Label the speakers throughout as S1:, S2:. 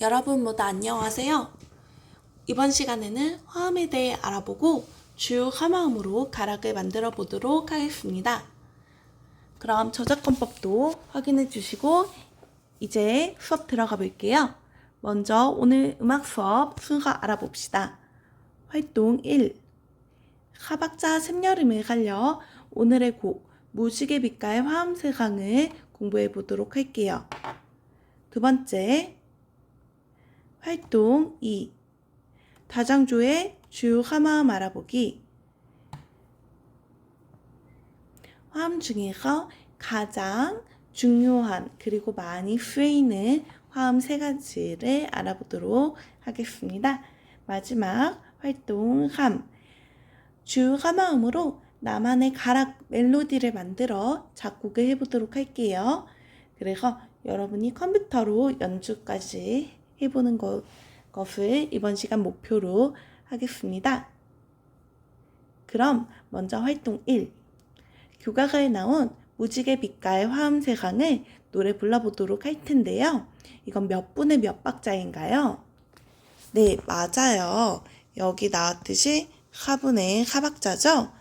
S1: 여러분 모두 안녕하세요. 이번 시간에는 화음에 대해 알아보고 주요 화마음으로 가락을 만들어 보도록 하겠습니다. 그럼 저작권법도 확인해 주시고 이제 수업 들어가 볼게요. 먼저 오늘 음악 수업 순서 알아봅시다. 활동 1. 하박자 샘여름을 살려 오늘의 곡 무지개 빛깔 화음세 강을 공부해 보도록 할게요. 두 번째, 활동 2. 다장조의 주요 화마음 알아보기. 화음 중에서 가장 중요한 그리고 많이 쓰이는 화음 세 가지를 알아보도록 하겠습니다. 마지막 활동 3. 주 화마음으로 나만의 가락 멜로디를 만들어 작곡을 해보도록 할게요. 그래서 여러분이 컴퓨터로 연주까지 해보는 것, 것을 이번 시간 목표로 하겠습니다. 그럼 먼저 활동 1. 교과서에 나온 무지개 빛깔 화음세 강을 노래 불러보도록 할 텐데요. 이건 몇 분의 몇 박자인가요? 네, 맞아요. 여기 나왔듯이 하분의 하박자죠?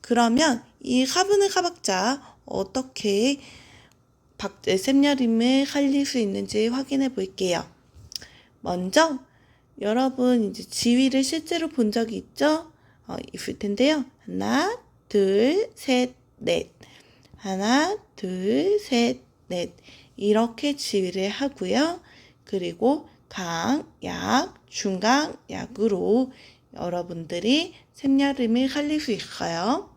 S1: 그러면 이 하분의 하박자 어떻게 박, 샘여림을 살릴 수 있는지 확인해 볼게요. 먼저 여러분 이제 지위를 실제로 본 적이 있죠? 어, 있을 텐데요. 하나, 둘, 셋, 넷. 하나, 둘, 셋, 넷. 이렇게 지위를 하고요. 그리고 강, 약, 중강, 약으로 여러분들이 샘여름을 살릴 수 있어요.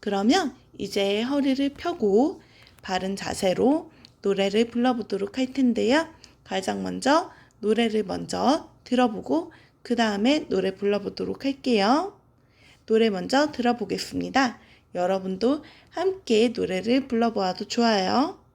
S1: 그러면 이제 허리를 펴고 바른 자세로 노래를 불러보도록 할 텐데요. 가장 먼저 노래를 먼저 들어보고 그 다음에 노래 불러보도록 할게요. 노래 먼저 들어보겠습니다. 여러분도 함께 노래를 불러보아도 좋아요.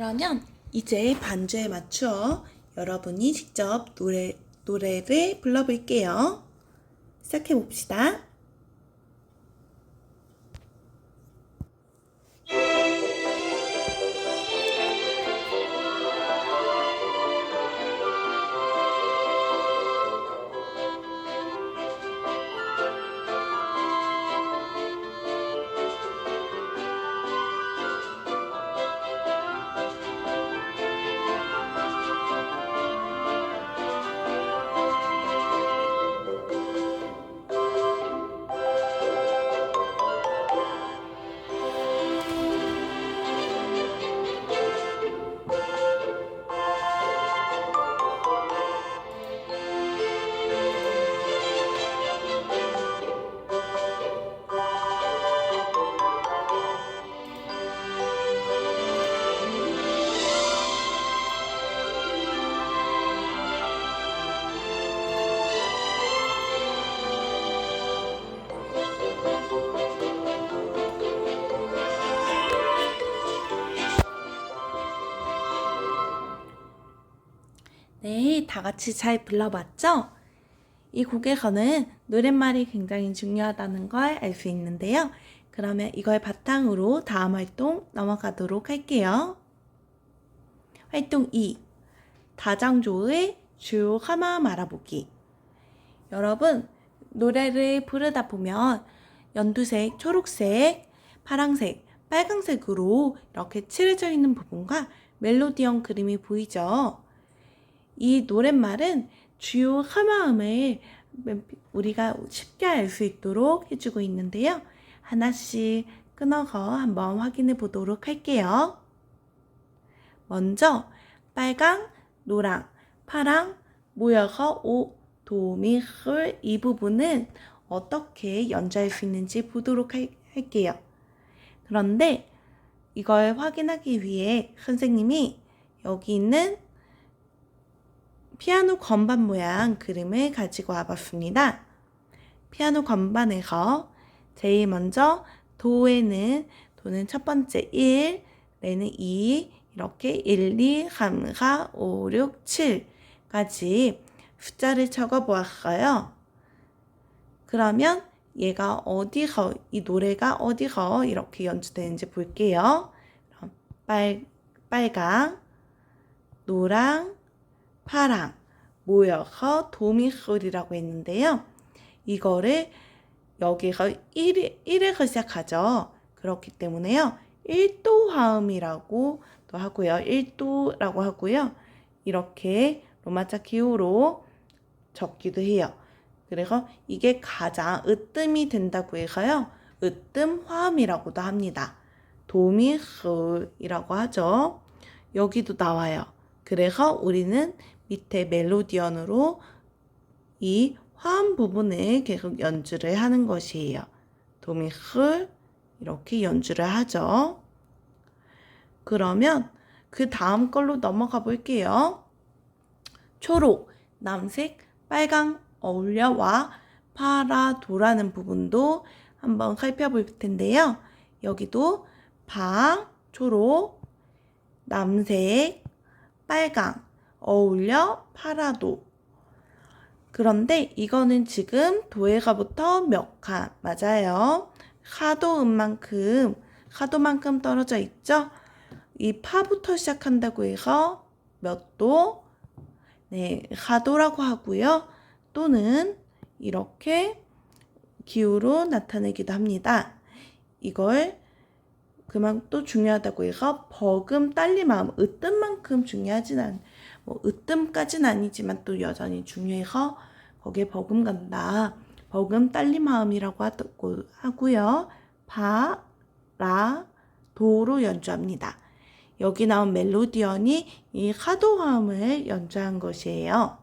S1: 그러면 이제 반주에 맞추어 여러분이 직접 노래, 노래를 불러볼게요. 시작해 봅시다. 네, 다 같이 잘 불러봤죠? 이 곡에서는 노랫말이 굉장히 중요하다는 걸 알 수 있는데요. 그러면 이걸 바탕으로 다음 활동 넘어가도록 할게요. 활동 2. 다장조의 주요 하마음 알아보기. 여러분, 노래를 부르다 보면 연두색, 초록색, 파랑색, 빨강색으로 이렇게 칠해져 있는 부분과 멜로디형 그림이 보이죠? 이 노랫말은 주요 하마음을 우리가 쉽게 알 수 있도록 해주고 있는데요. 하나씩 끊어서 한번 확인해 보도록 할게요. 먼저 빨강, 노랑, 파랑 모여서 오, 도, 미, 흙, 이 부분은 어떻게 연주할 수 있는지 보도록 할, 할게요. 그런데 이걸 확인하기 위해 선생님이 여기 있는 피아노 건반 모양 그림을 가지고 와봤습니다. 피아노 건반에서 제일 먼저 도에는 도는 첫 번째 1, 레는 2, 이렇게 1, 2, 3, 4, 5, 6, 7까지 숫자를 적어 보았어요. 그러면 얘가 어디서, 이 노래가 어디서 이렇게 연주되는지 볼게요. 빨, 빨강, 노랑, 파랑 모여서 도미솔이라고 했는데요. 이거를 여기서 1, 1에서 시작하죠. 그렇기 때문에요. 1도 화음이라고 또 하고요. 1도라고 하고요. 이렇게 로마자 기호로 적기도 해요. 그래서 이게 가장 으뜸이 된다고 해서요. 으뜸 화음이라고도 합니다. 도미솔이라고 하죠. 여기도 나와요. 그래서 우리는 밑에 멜로디언으로 이 화음 부분을 계속 연주를 하는 것이에요. 도미솔 이렇게 연주를 하죠. 그러면 그 다음 걸로 넘어가 볼게요. 초록, 남색, 빨강 어울려와 파라도라는 부분도 한번 살펴볼 텐데요. 여기도 파, 초록, 남색, 빨강, 어울려, 파라도. 그런데 이거는 지금 도에가부터 몇 카, 맞아요. 카도음만큼, 카도만큼 떨어져 있죠? 이 파부터 시작한다고 해서 몇 도? 네, 카도라고 하고요. 또는 이렇게 기호로 나타내기도 합니다. 이걸 그만 또 중요하다고 해서 버금 딸림마음 으뜸만큼 중요하진 않, 뭐 으뜸까지는 아니지만 또 여전히 중요해서 거기에 버금 간다. 버금 딸림마음이라고 하고 하고요. 파, 라, 도로 연주합니다. 여기 나온 멜로디언이 이 하도 화음을 연주한 것이에요.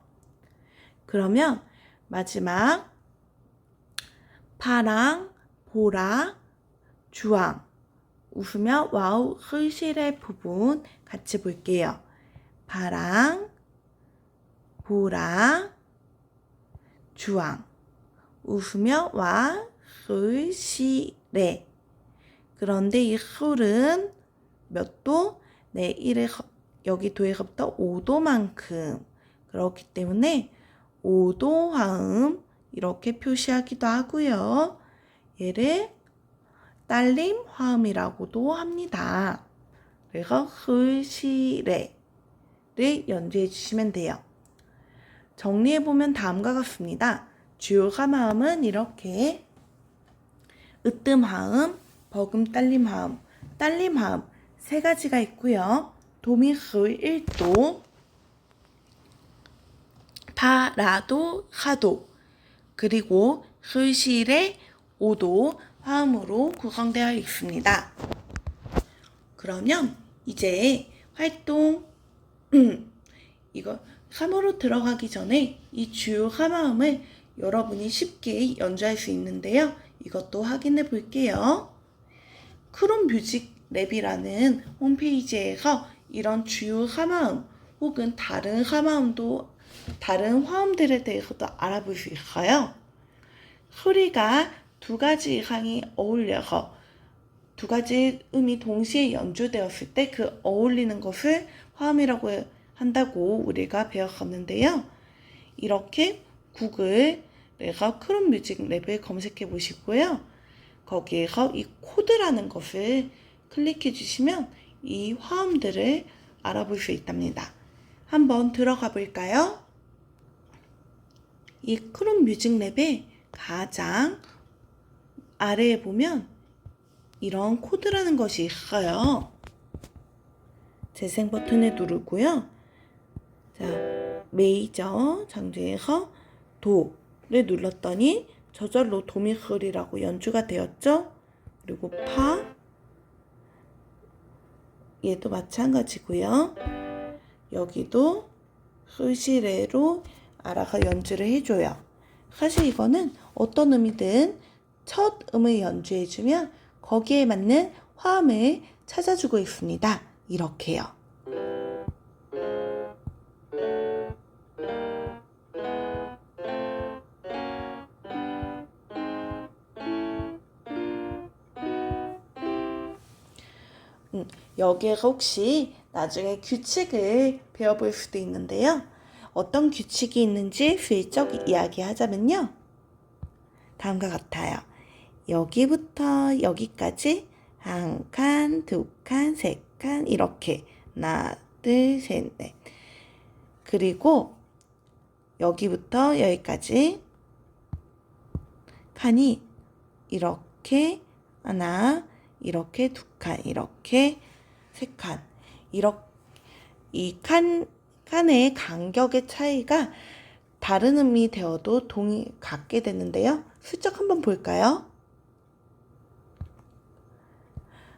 S1: 그러면 마지막 파랑, 보라, 주황 웃으며 와우 흐실의 부분 같이 볼게요. 파랑, 보라, 주황 웃으며 와 흐실의 그런데 이 흐는 몇 도? 네, 1에 여기 도에서부터 5도만큼 그렇기 때문에 5도 화음 이렇게 표시하기도 하고요. 얘를 딸림 화음이라고도 합니다. 그래서 흐시레 를 연주해 주시면 돼요. 정리해 보면 다음과 같습니다. 주요 화음은 이렇게 으뜸 화음, 버금 딸림 화음, 딸림 화음 세 가지가 있고요. 도미흐 1도, 파라도, 하도, 그리고 흐실의 5도 화음으로 구성되어 있습니다. 그러면 이제 활동 이거 3으로 들어가기 전에 이 주요 화음을 여러분이 쉽게 연주할 수 있는데요. 이것도 확인해 볼게요. 크롬 뮤직 랩이라는 홈페이지에서 이런 주요 화마음 혹은 다른 화마음도 다른 화음들에 대해서도 알아볼 수 있어요. 소리가 두 가지 이상이 어울려서 두 가지 음이 동시에 연주되었을 때 그 어울리는 것을 화음이라고 한다고 우리가 배웠었는데요. 이렇게 구글에서 크롬 뮤직 랩을 검색해 보시고요. 거기에서 이 코드라는 것을 클릭해 주시면 이 화음들을 알아볼 수 있답니다. 한번 들어가 볼까요? 이 크롬 뮤직 랩의 가장 아래에 보면 이런 코드라는 것이 있어요. 재생 버튼을 누르고요. 자, 메이저 장주에서 도를 눌렀더니 저절로 도미솔이라고 연주가 되었죠. 그리고 파 얘도 마찬가지고요. 여기도 솔시레로 알아가 연주를 해줘요. 사실 이거는 어떤 음이든 첫 음을 연주해주면 거기에 맞는 화음을 찾아주고 있습니다. 이렇게요. 음, 여기에서 혹시 나중에 규칙을 배워볼 수도 있는데요. 어떤 규칙이 있는지 슬쩍 이야기하자면요. 다음과 같아요. 여기부터 여기까지 한 칸, 두 칸, 세 칸, 이렇게. 하나, 둘, 셋, 넷. 그리고 여기부터 여기까지 칸이 이렇게 하나, 이렇게 두 칸, 이렇게 세 칸. 이렇게 이 칸, 칸의 간격의 차이가 다른 음이 되어도 동이 같게 되는데요. 슬쩍 한번 볼까요?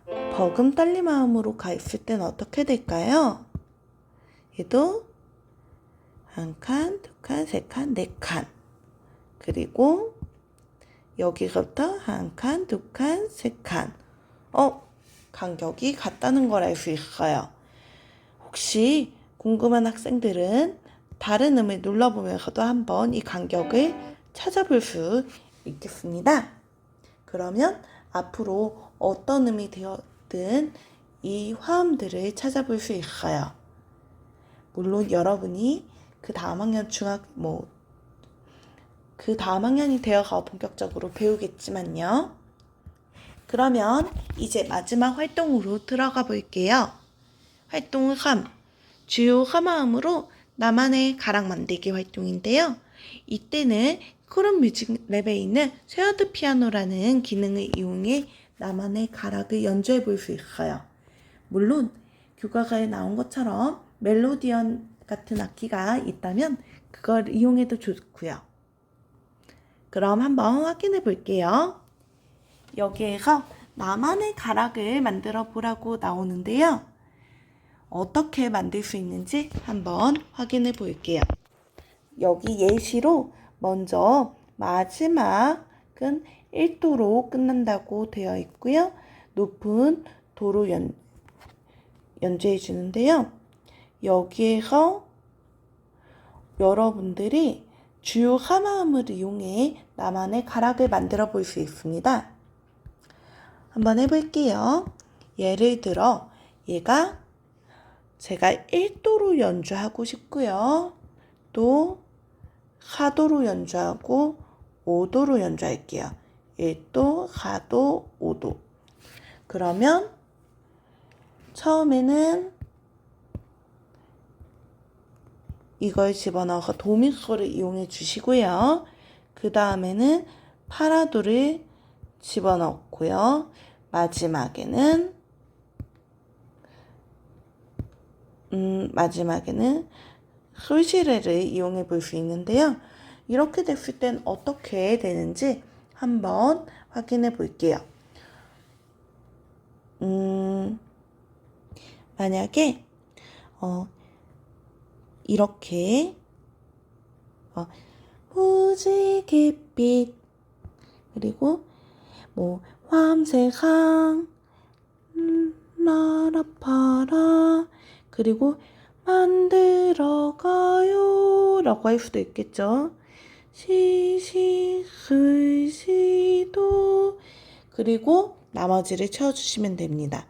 S1: 버금 떨리 마음으로 가 있을 땐 어떻게 될까요? 얘도 한 칸, 두 칸, 세 칸, 네 칸. 그리고 여기서부터 한 칸, 두 칸, 세 칸. 어, 간격이 같다는 걸 알 수 있어요. 혹시 궁금한 학생들은 다른 음을 눌러보면서도 한번 이 간격을 찾아볼 수 있겠습니다. 그러면 앞으로 어떤 음이 되었든 이 화음들을 찾아볼 수 있어요. 물론 여러분이 그 다음 학년 중학, 뭐, 그 다음 학년이 되어서 본격적으로 배우겠지만요. 그러면 이제 마지막 활동으로 들어가 볼게요. 활동 3. 주요 화마음으로 나만의 가락 만들기 활동인데요. 이때는 코론 뮤직 랩에 있는 쉐어드 피아노라는 기능을 이용해 나만의 가락을 연주해 볼 수 있어요. 물론 교과서에 나온 것처럼 멜로디언 같은 악기가 있다면 그걸 이용해도 좋고요. 그럼 한번 확인해 볼게요. 여기에서 나만의 가락을 만들어 보라고 나오는데요. 어떻게 만들 수 있는지 한번 확인해 볼게요. 여기 예시로 먼저 마지막은 1도로 끝난다고 되어 있고요. 높은 도로 연, 연주해 주는데요. 여기에서 여러분들이 주요 하마음을 이용해 나만의 가락을 만들어 볼 수 있습니다. 한번 해볼게요. 예를 들어 얘가 제가 1도로 연주하고 싶고요. 또 4도로 연주하고 5도로 연주할게요. 1도, 4도, 5도. 그러면 처음에는 이걸 집어넣어서 도미소를 이용해 주시고요. 그 다음에는 파라도를 집어넣고요. 마지막에는 음, 마지막에는 솔시레를 이용해 볼 수 있는데요. 이렇게 됐을 땐 어떻게 되는지 한번 확인해 볼게요. 음, 만약에, 어, 이렇게, 어, 무지갯빛, 그리고, 뭐, 화암색항, 음, 나라파라, 그리고 만들어가요 라고 할 수도 있겠죠. 시시슬시도 그리고 나머지를 채워주시면 됩니다.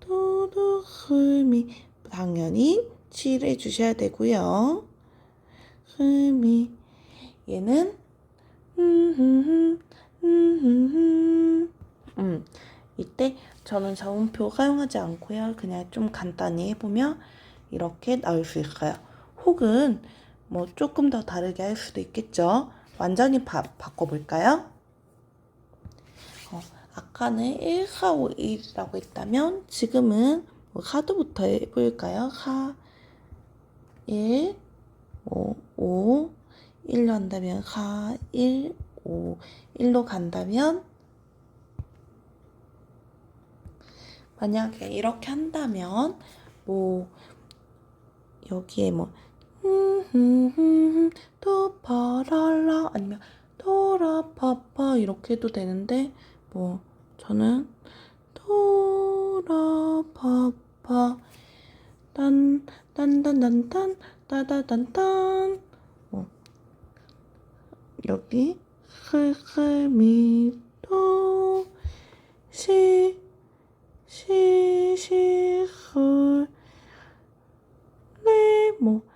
S1: 도도 흠이 당연히 칠해 주셔야 되고요. 흠이 얘는 음 이때 저는 저음표 사용하지 않고요. 그냥 좀 간단히 해보면 이렇게 나올 수 있어요. 혹은 뭐 조금 더 다르게 할 수도 있겠죠. 완전히 바, 바꿔볼까요? 어, 아까는 1, 4, 5, 1이라고 했다면 지금은 뭐 하도부터 해볼까요? 하, 1, 5, 5, 1로 한다면 하, 1, 5, 1로 간다면 만약에 이렇게 한다면 뭐 여기에 뭐 도파랄라 아니면 도라파파 이렇게 해도 되는데 뭐 저는 도라파파 딴 딴딴딴딴 따다단딴 뭐 여기 흐흐미도 시 시시흐 레뭐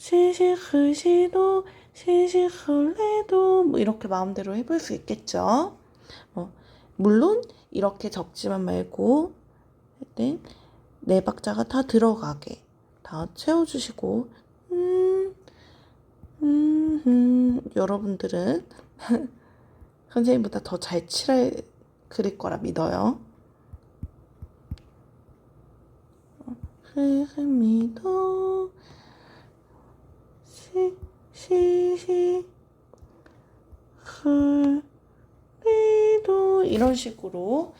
S1: 시시흐시도 시시흐레도 뭐 이렇게 마음대로 해볼 수 있겠죠. 뭐 물론 이렇게 적지만 말고 일단 네 박자가 다 들어가게 다 채워주시고 음, 음, 음, 여러분들은 선생님보다 더 잘 칠할 그릴 거라 믿어요. 흐미도 시, 시, 시, 흐, 리도 이런 식으로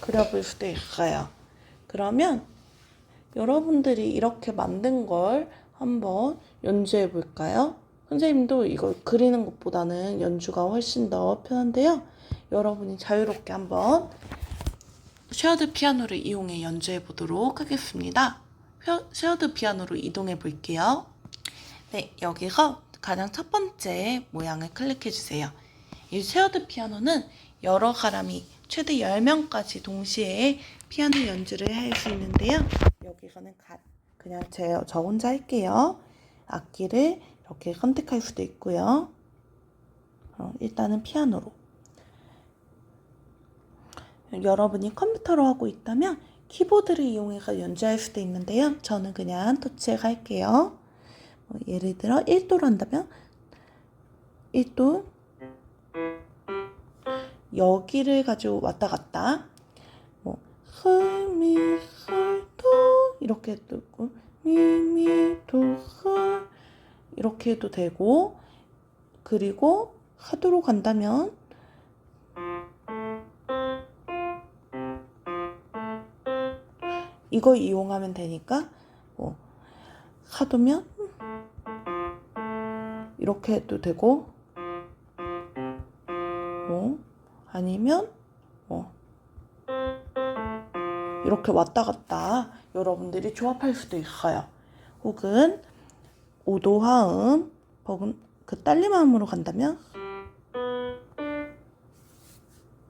S1: 그려볼 수도 있어요. 그러면 여러분들이 이렇게 만든 걸 한번 연주해 볼까요? 선생님도 이걸 그리는 것보다는 연주가 훨씬 더 편한데요. 여러분이 자유롭게 한번 쉐어드 피아노를 이용해 연주해 보도록 하겠습니다. 쉐- 쉐어드 피아노로 이동해 볼게요. 네, 여기서 가장 첫 번째 모양을 클릭해 주세요. 이 쉐어드 피아노는 여러 사람이 최대 10명까지 동시에 피아노 연주를 할 수 있는데요. 여기서는 가- 그냥 제, 저 혼자 할게요. 악기를 이렇게 선택할 수도 있고요. 어, 일단은 피아노로. 여러분이 컴퓨터로 하고 있다면 키보드를 이용해서 연주할 수도 있는데요. 저는 그냥 터치해 갈게요. 뭐 예를 들어 1도로 한다면 1도 여기를 가지고 왔다 갔다. 뭐 솔미 솔도 이렇게 해도 있고 미미도솔 이렇게 해도 되고 그리고 하도로 간다면 이거 이용하면 되니까 뭐 하도면 이렇게 해도 되고 뭐 아니면 뭐 이렇게 왔다 갔다 여러분들이 조합할 수도 있어요. 혹은 오도 화음 혹은 그 딸림 화음으로 간다면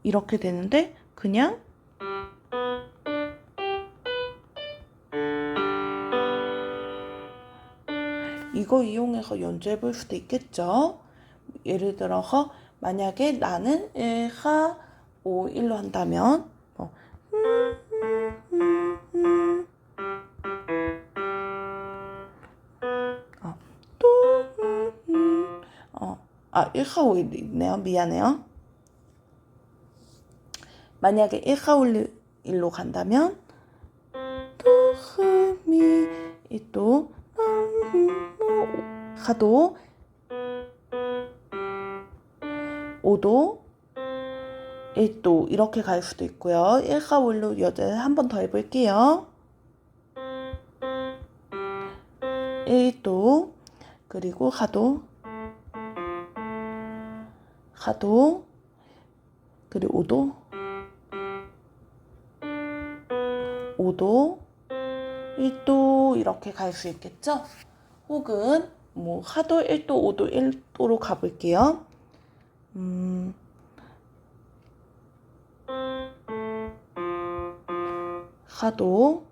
S1: 이렇게 되는데 그냥 이거 이용해서 연주해 볼 수도 있겠죠. 예를 들어서 만약에 나는 1, 4, 5, 1로 한다면 뭐. 어. 어, 아, 1, 4, 5, 1 있네요. 미안해요. 만약에 1, 4, 5, 1로 간다면 또 흐미 이또 하도 5도 1도 이렇게 갈 수도 있고요. 1, 4, 5로 여자 한번 더 해볼게요. 1도 그리고 하도 하도 그리고 5도 5도 1도 이렇게 갈 수 있겠죠? 혹은 뭐 하도 1도, 5도, 1도로 가볼게요. 음, 하도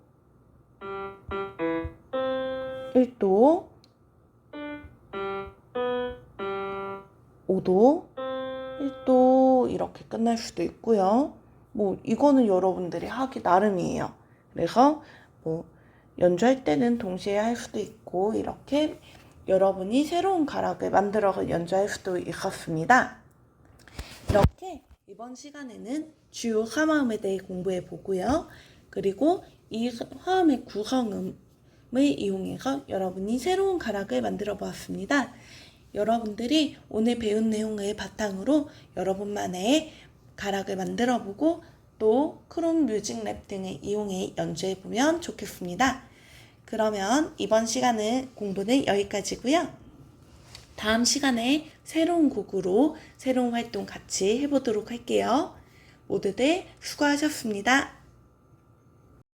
S1: 1도 5도 1도 이렇게 끝날 수도 있고요. 뭐 이거는 여러분들이 하기 나름이에요. 그래서 뭐 연주할 때는 동시에 할 수도 있고 이렇게 여러분이 새로운 가락을 만들어서 연주할 수도 있었습니다. 이렇게 이번 시간에는 주요 화음에 대해 공부해 보고요. 그리고 이 화음의 구성음을 이용해서 여러분이 새로운 가락을 만들어 보았습니다. 여러분들이 오늘 배운 내용을 바탕으로 여러분만의 가락을 만들어 보고 또 크롬 뮤직 랩 등을 이용해 연주해 보면 좋겠습니다. 그러면 이번 시간은 공부는 여기까지고요. 다음 시간에 새로운 곡으로 새로운 활동 같이 해보도록 할게요. 모두들 수고하셨습니다.